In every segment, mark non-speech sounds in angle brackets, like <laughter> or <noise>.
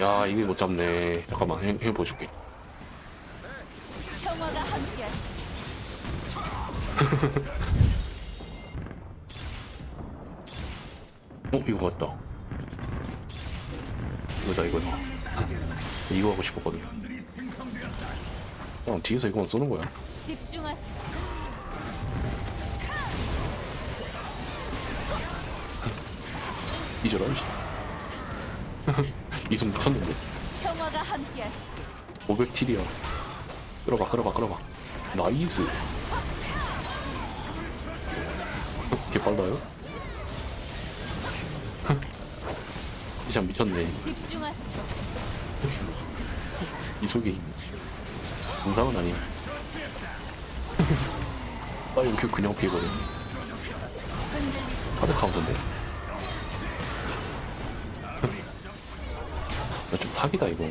야 이게 못 잡네. 잠깐만 해, 해 보여줄게. 평화가 함께하시. <laughs> 어 이거 같다. 이거다 이거 이거 하고 싶었거든 그냥 뒤에서 이거만 쏘는 거야. 집중하세요. <laughs> 이저라 <laughs> 이승 미쳤는데 평화가 함께하시. 507이야 끌어봐 끌어봐 끌어봐 나이스 개 빨라요? <laughs> 이참 미쳤네 집중하세요. 이 속이 정상은 아니야 <laughs> 나 이렇게 그냥 피거든. 카드 카운터인데 사기다 이거.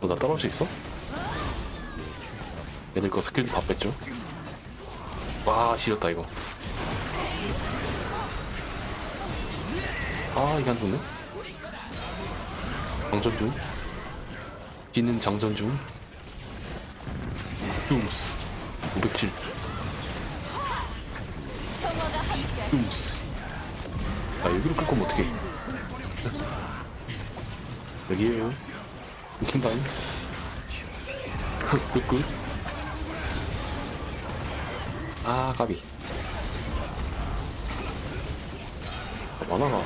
너 나 따라올 수 있어? 얘들 거 스킬 다 뺐죠? 와 지렸다 이거 아 이게 안 좋네 장전 중 뛰는 장전 중. 둠스 507 평화가 함께하시. 둠스 아 여기로 끌 거면 어떡해. 여기에요. 킹다임 끄끄 <laughs> 아 까비. 아, 만화가 나?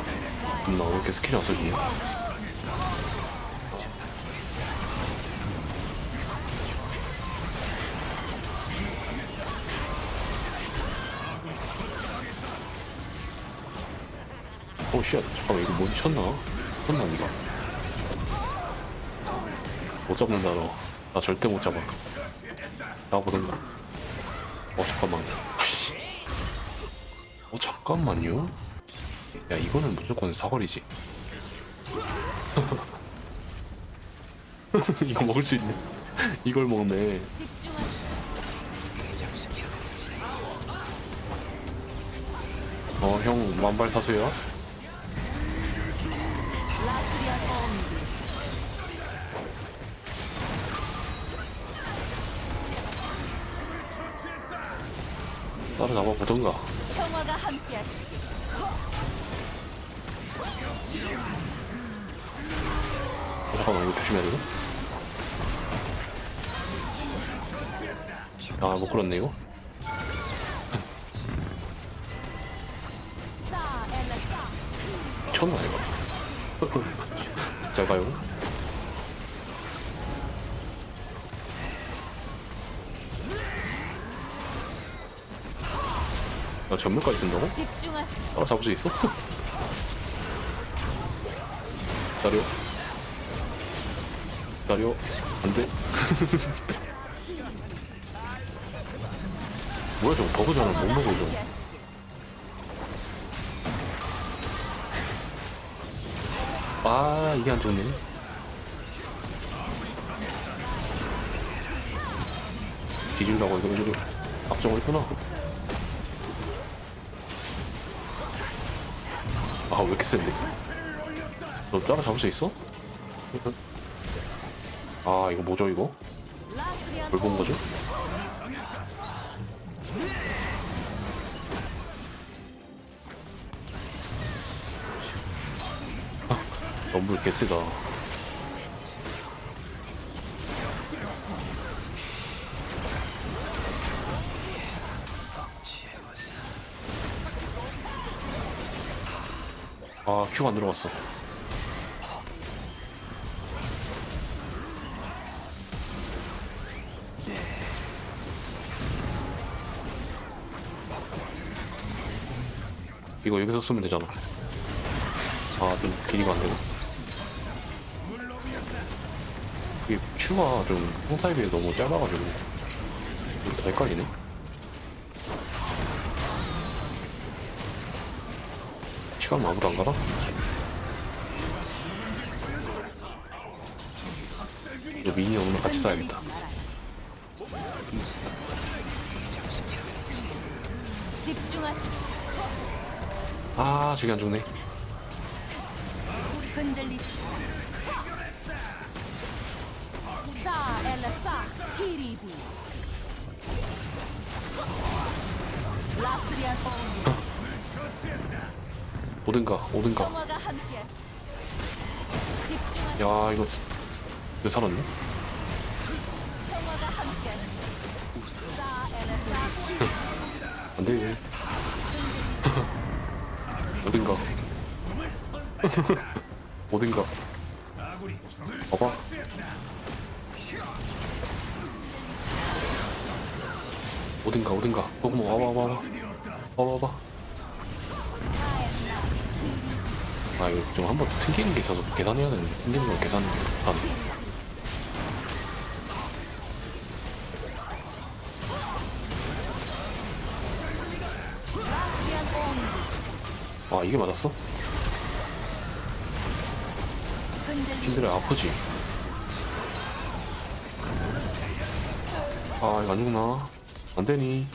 왜 이렇게 스킬이 안 써지냐 오쉣. 잠깐만 이거 뭐 미쳤나? 미쳤나 이거? 못 잡는다 너나 절대 못 잡아. 나보던가. 어 잠깐만. 아씨. 어 잠깐만요. 야 이거는 무조건 사거리지. <laughs> 이거 먹을 수 있네. 이걸 먹네. 집중하세요. 어형 만발 타세요 보던가 평화가 함께하시. 어, 잠깐만 이거 조심해야 되나? 아못 끌었네 이거. 미쳤나 이거 잘 가요 야 전멸까지 쓴다고? 집중하세요. 아 잡을 수 있어? 기다려 기다려 안 돼 뭐야 저거 버그잖아 못 먹어 이거. 아 이게 안 좋네 뒤질라고 이거 이거 악정을 했구나 아 왜 이렇게 센데 너 따라 잡을 수 있어? 아 이거 뭐죠 이거? 뭘 본 거죠? 아, 너무 개세다 아 큐가 안 들어갔어. 이거 여기서 쓰면 되잖아. 아좀 길이가 안 되고. 이게 큐가 좀 홍타입에 너무 짧아가지고 좀 헷갈리네 시간 아무도 안 가나? 이거 미니 오면 같이. 집중하세요. 아 저기 안 죽네. 흔 <laughs> 오든가 오든가. 야 이거 왜 살았네? 안돼. 어딘가. 어딘가. 봐봐. 어딘가 어딘가. 어, 뭐 와봐 와봐 와봐 와봐. 아 이거 좀 한번 튕기는 게 있어서 계산해야 되는데 튕기는 거 계산 온아 이게 맞았어? 힘들어 아프지? 아 이거 안 죽나? 안 되니?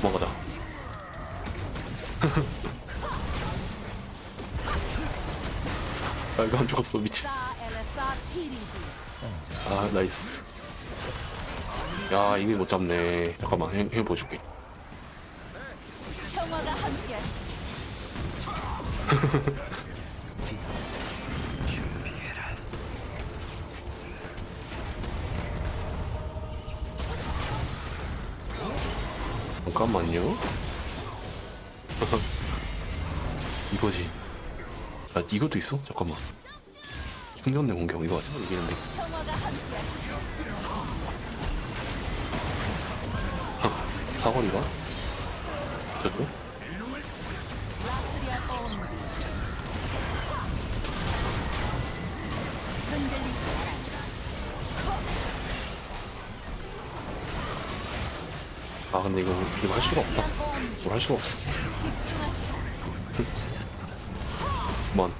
도망가자. 안 죽었어 미친. 아 나이스. 야 이게 못 잡네. 잠깐만 해. 평화가 함께하시 <laughs> 잠깐만요. <laughs> 이거지. 아 이것도 있어? 잠깐만. 숙련내 공격 이거 하자 이기는데. 사거리가? 말아요 아 근데 이거 이거 할 수가 없다. 뭘 할 수가 없어. 그만.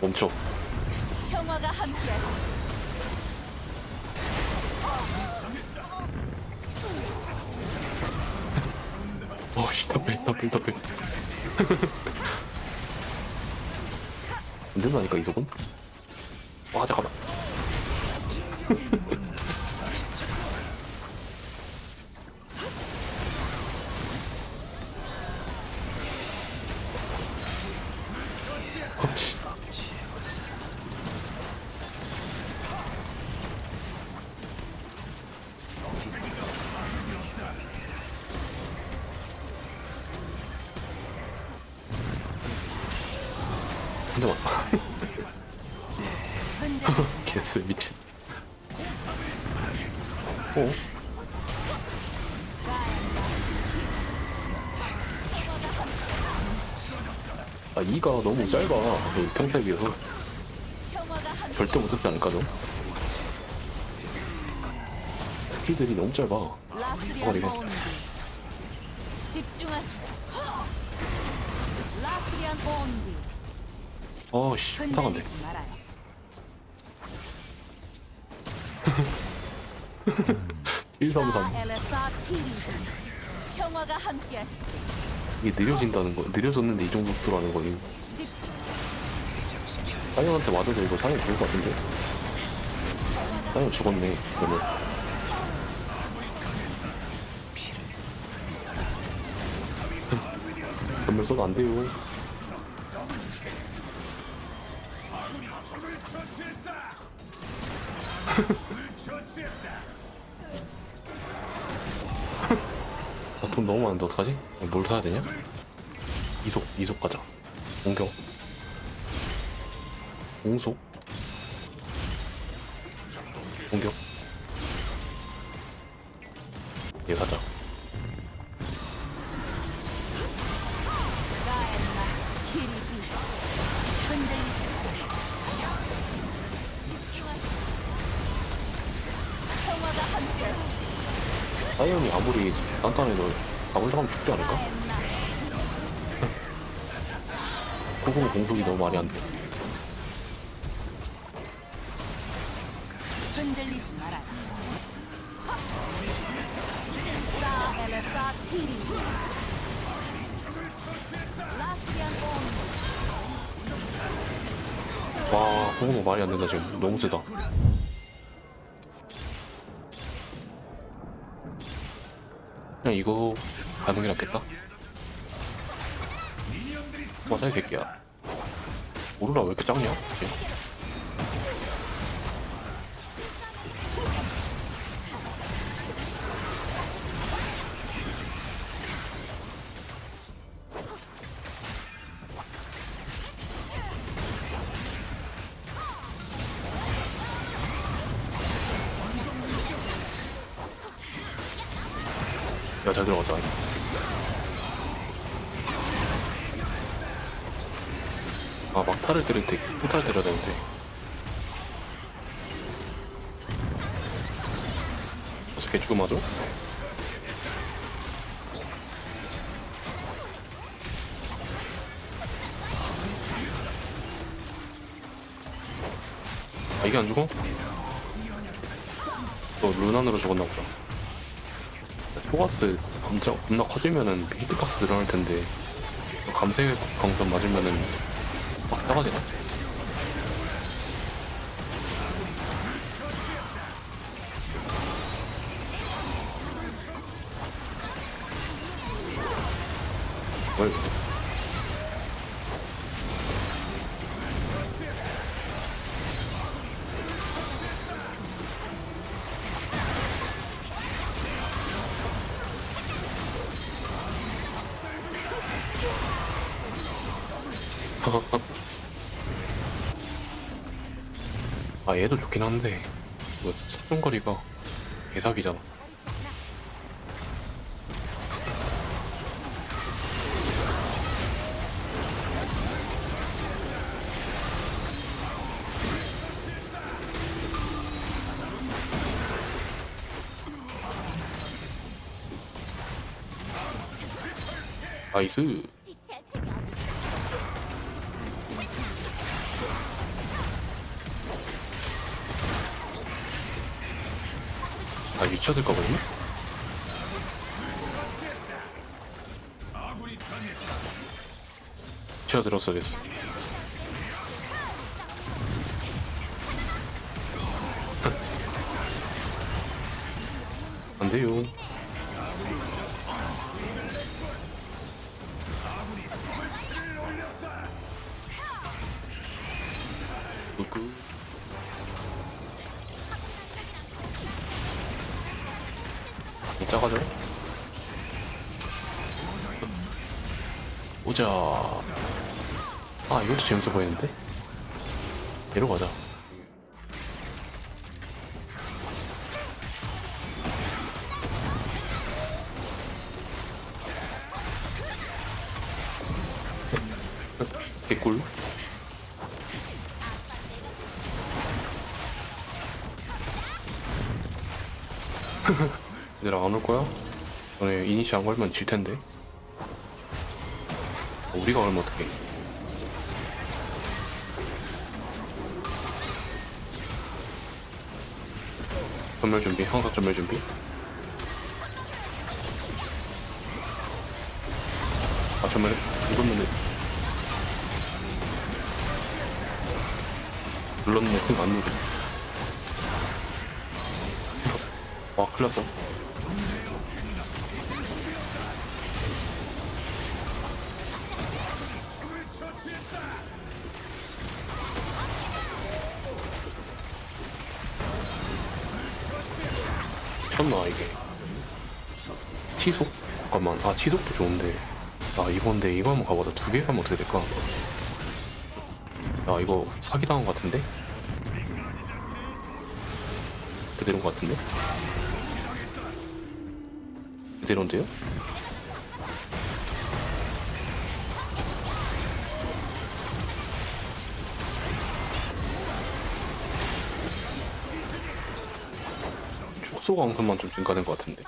멈춰. 어씨 답해 답해 답해. 안 된다니까 이속은? 와 잠깐만. <laughs> 맞다. <laughs> 흔들리지 개쎄 미친. 어? 아 이가 너무 짧아. 그 평타에 비해서 절대 무섭지 않을까 너? 스피들이 너무 짧아. 온 집중하세요 라스리안 온디 아씨 타간데. 흔들리지 말아요. <laughs> 1 3사3 엘레사 티리비 평화가 함께하시 이게 느려진다는 거 느려졌는데 이 정도 속도라는 거니 집중 사형한테 맞아도 이거 사형 죽을 것 같은데? 사형 죽었네 그러면. <laughs> 전멸 써도 안 돼요 아, 돈 너무 많은데 어떡하지? 뭘 사야 되냐? 이속, 이속 가자. 공격. 공속. 공격. 얘 가자. 사이언이 아무리 단단해도 다 올라가면 죽지 않을까? 조금 공속이 너무 말이 안 돼. 흔들리지 와, 공은 말이 안 된다 지금. 너무 세다. 그냥 이거 가는 게 낫겠다 맞아 이 새끼야 오로라 왜 이렇게 작냐 지금? 야, 잘 들어갔다. 아, 막타를 때릴 때, 후타를 때려야 되는데. 어떻게 죽음 맞아? 아, 이게 안 죽어? 너 루난으로 죽었나 보다. 포가스 엄청 겁나 커지면은 히트박스 늘어날 텐데 감세 광선 맞으면은 막 따가지나? <laughs> 아 얘도 좋긴 한데. 이거 사정거리가 개사기잖아. 나이스 미쳐들까 보네? 치어들었어 됐어 안 돼요 아 이것도 재밌어 보이는데 얘로 가자 개꿀 <laughs> 얘들아 안 올 거야? 너네 이니시 안 걸면 질 텐데. 우리가 걸면 어떡해? 전멸 준비, 항상 전멸 준비. 아 전멸 이거는 눌렀네, 큰안 누르. 와, 큰일 났다. 미쳤나 이게 치속? 잠깐만 아 치속도 좋은데 아 이건데 이거 한번 가보자 두 개 가면 어떻게 될까? 야 이거 사기당한 것 같은데? 그대로인 것 같은데? 그대로인데요? 축소 광선만 좀 증가된 것 같은데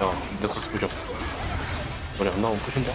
야 넥서스 부셔 머리 안 나오면 부신다